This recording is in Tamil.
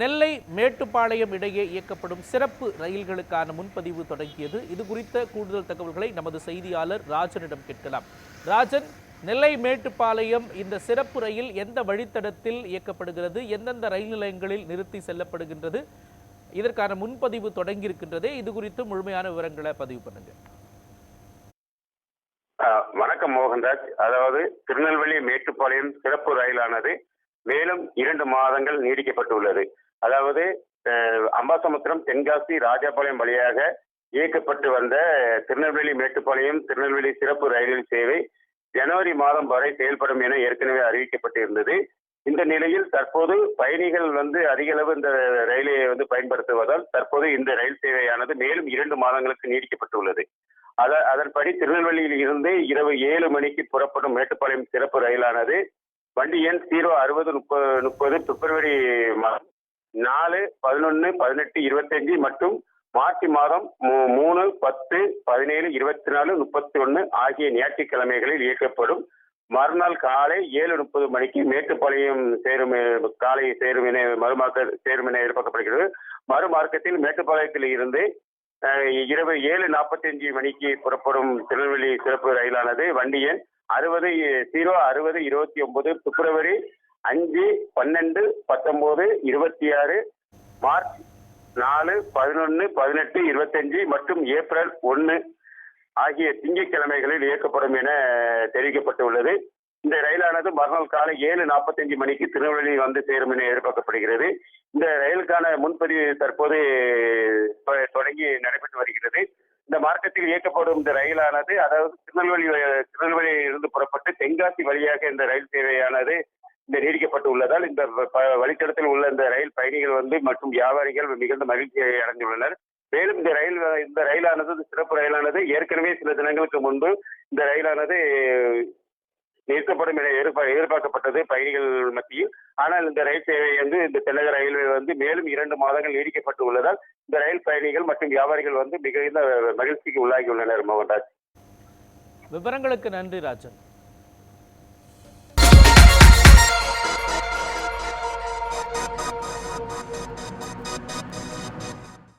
நெல்லை மேட்டுப்பாளையம் இடையே இயக்கப்படும் சிறப்பு ரயில்களுக்கான முன்பதிவு தொடங்கியது. இது குறித்த கூடுதல் தகவல்களை நமது செய்தியாளர் ராஜனிடம் கேட்கலாம். ராஜன் நெல்லை மேட்டுப்பாளையம் இந்த சிறப்பு ரயில் எந்த வழித்தடத்தில் இயக்கப்படுகிறது? எந்தெந்த ரயில் நிலையங்களில் நிறுத்தி செல்லப்படுகின்றது? இதற்கான முன்பதிவு தொடங்கியிருக்கின்றதே. இது குறித்து முழுமையான விவரங்களை பதிவு பண்ணுங்க. ஆஹ் வணக்கம் மோகன்ராஜ். அதாவது திருநெல்வேலி மேட்டுப்பாளையம் சிறப்பு ரயிலானது மேலும் இரண்டு மாதங்கள் நீடிக்கப்பட்டுள்ளது. அதாவது அம்பாசமுத்திரம் தென்காசி ராஜாபாளையம் வழியாக இயக்கப்பட்டு வந்த திருநெல்வேலி மேட்டுப்பாளையம் திருநெல்வேலி சிறப்பு ரயில் சேவை ஜனவரி மாதம் வரை செயல்படும் என ஏற்கனவே அறிவிக்கப்பட்டிருந்தது. இந்த நிலையில் தற்போது பயணிகள் வந்து அதிக அளவு இந்த ரயிலை வந்து பயன்படுத்துவதால் தற்போது இந்த ரயில் சேவையானது மேலும் இரண்டு மாதங்களுக்கு நீடிக்கப்பட்டுள்ளது. அத அதன்படி திருநெல்வேலியில் இருந்து இரவு ஏழு மணிக்கு புறப்படும் மேட்டுப்பாளையம் சிறப்பு ரயிலானது வண்டி எண் ஜீரோ அறுபது முப்பது முப்பது பிப்ரவரி மாதம் நாலு பதினொன்று பதினெட்டு இருபத்தஞ்சு மற்றும் மார்ச் மாதம் மூணு பத்து பதினேழு இருபத்தி நாலு முப்பத்தி ஒன்று ஆகிய ஞாயிற்றுக்கிழமைகளில் இயக்கப்படும். மறுநாள் காலை ஏழு முப்பது மணிக்கு மேட்டுப்பாளையம் சேரும் காலை சேரும் என மறுமார்க்க சேரும் என எதிர்பார்க்கப்படுகிறது. மறுமார்க்கத்தில் மேட்டுப்பாளையத்தில் இருந்து இரவு ஏழு நாற்பத்தஞ்சு மணிக்கு புறப்படும் திருநெல்வேலி சிறப்பு ரயிலானது வண்டி எண் அறுபது ஜீரோ அறுபது இருபத்தி ஒன்பது பிப்ரவரி அஞ்சு பன்னெண்டு பத்தொன்பது இருபத்தி ஆறு மார்ச் நாலு பதினொன்று பதினெட்டு இருபத்தஞ்சு மற்றும் ஏப்ரல் ஒன்று ஆகிய திங்கட்கிழமைகளில் இயக்கப்படும் என தெரிவிக்கப்பட்டுள்ளது. இந்த ரயிலானது மறுநாள் காலை ஏழு நாற்பத்தஞ்சு மணிக்கு திருநெல்வேலி வந்து சேரும் என எதிர்பார்க்கப்படுகிறது. இந்த ரயிலுக்கான முன்பதிவு தற்போது தொ- தொடங்கி நடைபெற்று வருகிறது. இந்த மார்க்கத்தில் இயக்கப்படும் இந்த ரயிலானது அதாவது திருநெல்வேலி திருநெல்வேலியிலிருந்து திருநெல்வேலியில் இருந்து புறப்பட்டு தென்காசி வழியாக இந்த ரயில் சேவையானது இந்த நீடிக்கப்பட்டு உள்ளதால் இந்த வழித்தடத்தில் உள்ள இந்த ரயில் பயணிகள் வந்து மற்றும் வியாபாரிகள் மிகுந்த மகிழ்ச்சியை அடைந்துள்ளனர். மேலும் இந்த ரயில் இந்த ரயிலானது சிறப்பு ரயிலானது ஏற்கனவே சில தினங்களுக்கு முன்பு இந்த ரயிலானது நிறுத்தப்படும் என எதிர்பார்க்கப்பட்டது பயணிகள் மத்தியில். ஆனால் இந்த ரயில் சேவை வந்து இந்த தென்னக ரயில்வே வந்து மேலும் இரண்டு மாதங்கள் நீடிக்கப்பட்டு உள்ளதால் இந்த ரயில் பயணிகள் மற்றும் வியாபாரிகள் வந்து மிகுந்த மகிழ்ச்சிக்கு உள்ளாகியுள்ளனர் மோகன்ராஜ் விவரங்களுக்கு நன்றி ராஜன்.